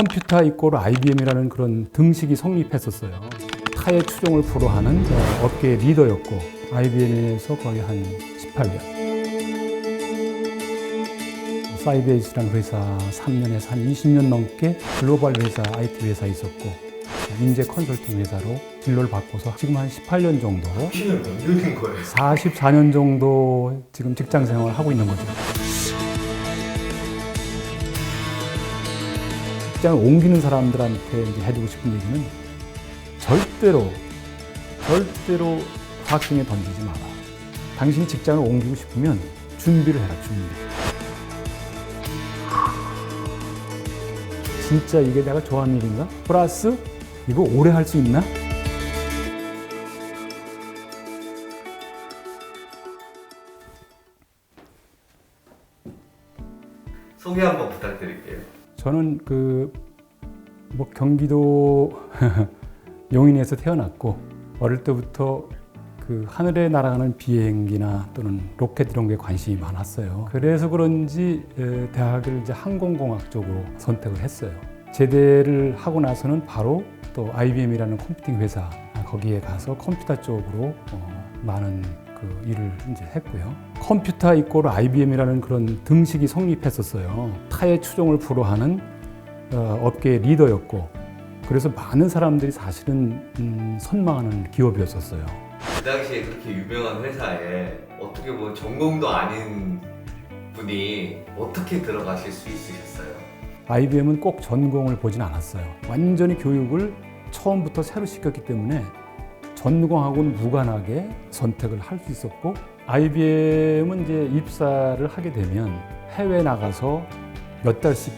컴퓨터 이꼴 IBM이라는 그런 등식이 성립했었어요. 타의 추종을 불허하는 어, 업계의 리더였고 IBM에서 거의 한 18년. 사이베이스라는 회사 3년에서 한 20년 넘게 글로벌 회사, IT 회사에 있었고 인재 컨설팅 회사로 진로를 바꿔서 지금 한 18년 정도, 키는 몇 년인 거예요? 44년 정도 지금 직장 생활을 하고 있는 거죠. 직장을 옮기는 사람들한테 이제 해주고 싶은 얘기는 절대로, 절대로 확신에 던지지 마라. 당신이 직장을 옮기고 싶으면 준비를 해라, 준비. 진짜 이게 내가 좋아하는 일인가? 플러스 이거 오래 할 수 있나? 저는 그 뭐 경기도 용인에서 태어났고 어릴 때부터 그 하늘에 날아가는 비행기나 또는 로켓 이런 게 관심이 많았어요. 그래서 그런지 에, 대학을 이제 항공공학 쪽으로 선택을 했어요. 제대를 하고 나서는 바로 또 IBM이라는 컴퓨팅 회사 아, 거기에 가서 컴퓨터 쪽으로 어, 많은 그 일을 이제 했고요. 컴퓨터 이꼴 IBM이라는 그런 등식이 성립했었어요. 타의 추종을 불허하는 어, 업계의 리더였고 그래서 많은 사람들이 사실은 음, 선망하는 기업이었었어요. 그 당시에 그렇게 유명한 회사에 어떻게 보면 전공도 아닌 분이 어떻게 들어가실 수 있으셨어요? IBM은 꼭 전공을 보진 않았어요. 완전히 교육을 처음부터 새로 시켰기 때문에 전공하고는 무관하게 선택을 할 수 있었고 IBM은 이제 입사를 하게 되면 해외 나가서 몇 달씩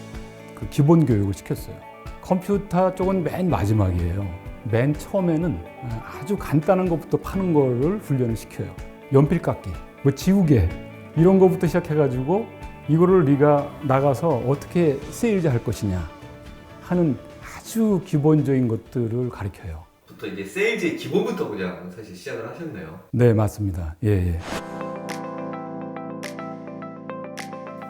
그 기본 교육을 시켰어요. 컴퓨터 쪽은 맨 마지막이에요. 맨 처음에는 아주 간단한 것부터 파는 거를 훈련을 시켜요. 연필 깎기, 뭐 지우개 이런 거부터 시작해가지고 이거를 네가 나가서 어떻게 세일즈 할 것이냐 하는 아주 기본적인 것들을 가르쳐요. 부터 이제 세일즈의 기본부터 그냥 사실 시작을 하셨네요. 네, 맞습니다. 예, 예.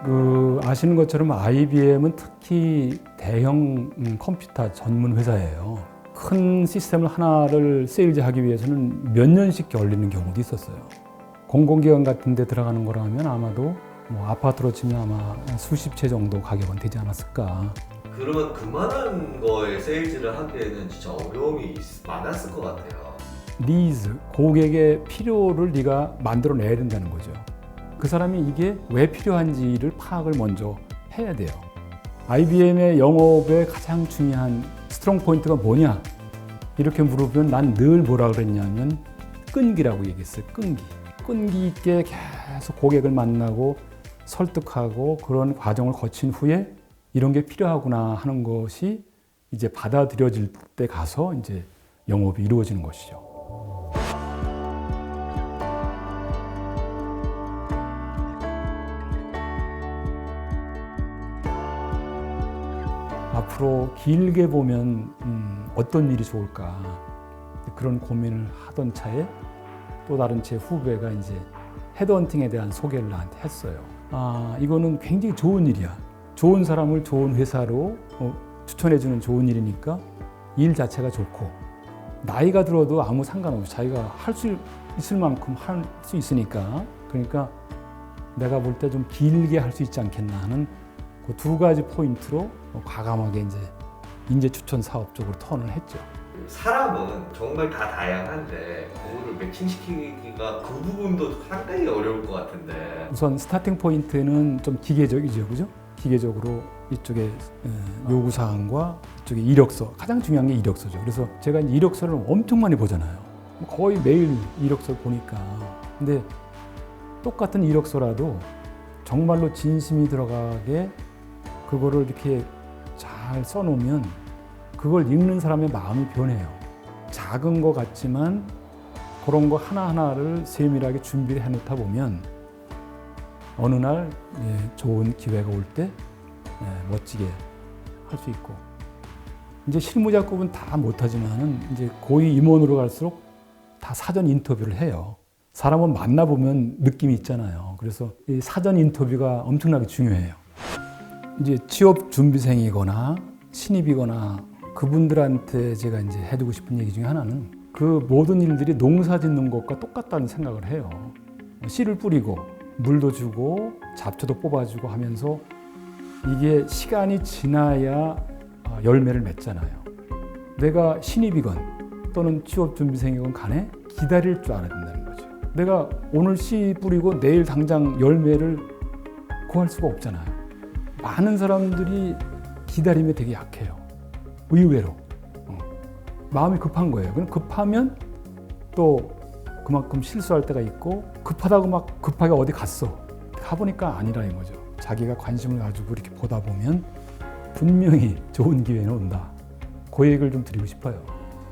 그 아시는 것처럼 IBM은 특히 대형 음, 컴퓨터 전문 회사예요. 큰 시스템을 하나를 세일즈하기 위해서는 몇 년씩 걸리는 경우도 있었어요. 공공기관 같은 데 들어가는 거라면 아마도 뭐 아파트로 치면 아마 수십 채 정도 가격은 되지 않았을까. 그러면 그만한 거에 세일즈를 하기에는 진짜 어려움이 있- 많았을 것 같아요. 니즈, 고객의 필요를 네가 만들어내야 된다는 거죠. 그 사람이 이게 왜 필요한지를 파악을 먼저 해야 돼요. IBM의 영업의 가장 중요한 스트롱 포인트가 뭐냐? 이렇게 물어보면 난 늘 뭐라 그랬냐면 끈기라고 얘기했어요. 끈기. 끈기 있게 계속 고객을 만나고 설득하고 그런 과정을 거친 후에 이런 게 필요하구나 하는 것이 이제 받아들여질 때 가서 이제 영업이 이루어지는 것이죠. 앞으로 길게 보면 음, 어떤 일이 좋을까 그런 고민을 하던 차에 또 다른 제 후배가 이제 헤드헌팅에 대한 소개를 나한테 했어요. 아 이거는 굉장히 좋은 일이야. 좋은 사람을 좋은 회사로 어, 추천해주는 좋은 일이니까 일 자체가 좋고 나이가 들어도 아무 상관없이 자기가 할 수 있을 만큼 할 수 있으니까 그러니까 내가 볼 때 좀 길게 할 수 있지 않겠나 하는 그 두 가지 포인트로 과감하게 이제 인재 추천 사업 쪽으로 턴을 했죠. 사람은 정말 다 다양한데 그거를 매칭시키기가 그 부분도 상당히 어려울 것 같은데 우선 스타팅 포인트는 좀 기계적이죠, 그죠? 기계적으로 이쪽에 에, 요구 사항과 이쪽에 이력서 가장 중요한 게 이력서죠. 그래서 제가 이력서를 엄청 많이 보잖아요. 거의 매일 이력서를 보니까 근데 똑같은 이력서라도 정말로 진심이 들어가게 그거를 이렇게 잘 써놓으면 그걸 읽는 사람의 마음이 변해요. 작은 것 같지만 그런 거 하나하나를 세밀하게 준비를 해놓다 보면 어느 날 예, 좋은 기회가 올때 예, 멋지게 할 수 있고 이제 실무 작업은 다 못하지만은 이제 고위 임원으로 갈수록 다 사전 인터뷰를 해요. 사람은 만나보면 느낌이 있잖아요. 그래서 이 사전 인터뷰가 엄청나게 중요해요. 이제 취업 준비생이거나 신입이거나 그분들한테 제가 이제 해주고 싶은 얘기 중에 하나는 그 모든 일들이 농사 짓는 것과 똑같다는 생각을 해요. 씨를 뿌리고 물도 주고 잡초도 뽑아주고 하면서 이게 시간이 지나야 아, 열매를 맺잖아요. 내가 신입이건 또는 취업 준비생이건 간에 기다릴 줄 알아야 된다는 거죠. 내가 오늘 씨 뿌리고 내일 당장 열매를 구할 수가 없잖아요. 많은 사람들이 기다림에 되게 약해요. 의외로. 어. 마음이 급한 거예요. 그럼 급하면 또 그만큼 실수할 때가 있고 급하다고 막 급하게 어디 갔어. 가보니까 아니라는 거죠. 자기가 관심을 가지고 이렇게 보다 보면 분명히 좋은 기회는 온다. 그 얘기를 좀 드리고 싶어요.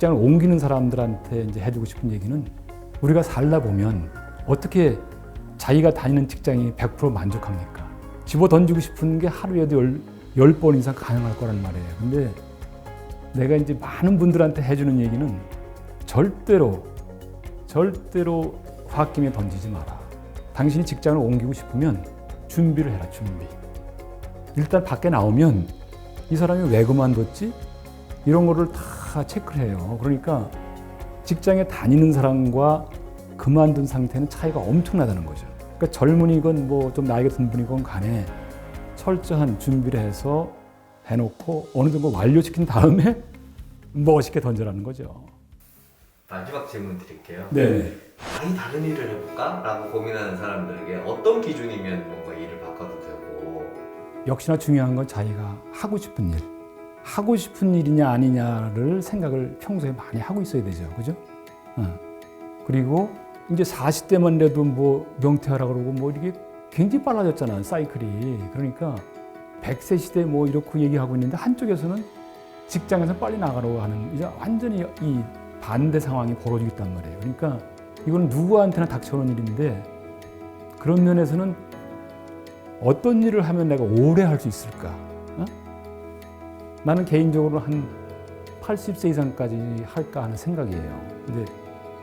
직장을 옮기는 사람들한테 이제 해주고 싶은 얘기는 우리가 살다 보면 어떻게 자기가 다니는 직장이 100% 만족합니까? 집어 던지고 싶은 게 하루에도 열, 열번 이상 가능할 거란 말이에요. 근데 내가 이제 많은 분들한테 해주는 얘기는 절대로, 절대로 홧김에 던지지 마라. 당신이 직장을 옮기고 싶으면 준비를 해라, 준비. 일단 밖에 나오면 이 사람이 왜 그만뒀지? 이런 거를 다 체크를 해요. 그러니까 직장에 다니는 사람과 그만둔 상태는 차이가 엄청나다는 거죠. 그러니까 젊은이건 뭐 좀 나이가 든 분이건 간에 철저한 준비를 해서 해놓고 어느 정도 완료시킨 다음에 멋있게 던져라는 거죠. 마지막 질문 드릴게요. 네. 아니 다른 일을 해볼까? 라고 고민하는 사람들에게 어떤 기준이면 뭔가 일을 바꿔도 되고 역시나 중요한 건 자기가 하고 싶은 일, 하고 싶은 일이냐 아니냐를 생각을 평소에 많이 하고 있어야 되죠. 그죠? 어. 그리고 이제 40대만 돼도 뭐 명퇴하라 그러고 뭐 이게 굉장히 빨라졌잖아, 사이클이. 그러니까 100세 시대 뭐 이렇게 얘기하고 있는데 한쪽에서는 직장에서 빨리 나가라고 하는 이제 완전히 이 반대 상황이 벌어지고 있단 말이에요. 그러니까 이건 누구한테나 닥쳐오는 일인데 그런 면에서는 어떤 일을 하면 내가 오래 할 수 있을까? 어? 나는 개인적으로 한 80세 이상까지 할까 하는 생각이에요. 근데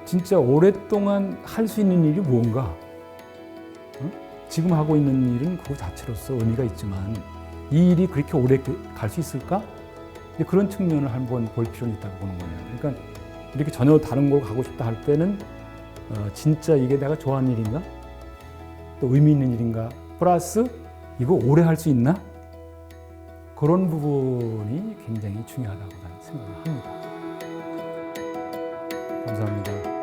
진짜 오랫동안 할 수 있는 일이 뭔가? 어? 지금 하고 있는 일은 그거 자체로서 의미가 있지만 이 일이 그렇게 오래 갈 수 있을까? 그런 측면을 한번 볼 필요는 있다고 보는 거예요. 그러니까 이렇게 전혀 다른 걸 가고 싶다 할 때는 어, 진짜 이게 내가 좋아하는 일인가? 또 의미 있는 일인가? 플러스 이거 오래 할 수 있나? 그런 부분이 굉장히 중요하다고 생각을 합니다. 감사합니다.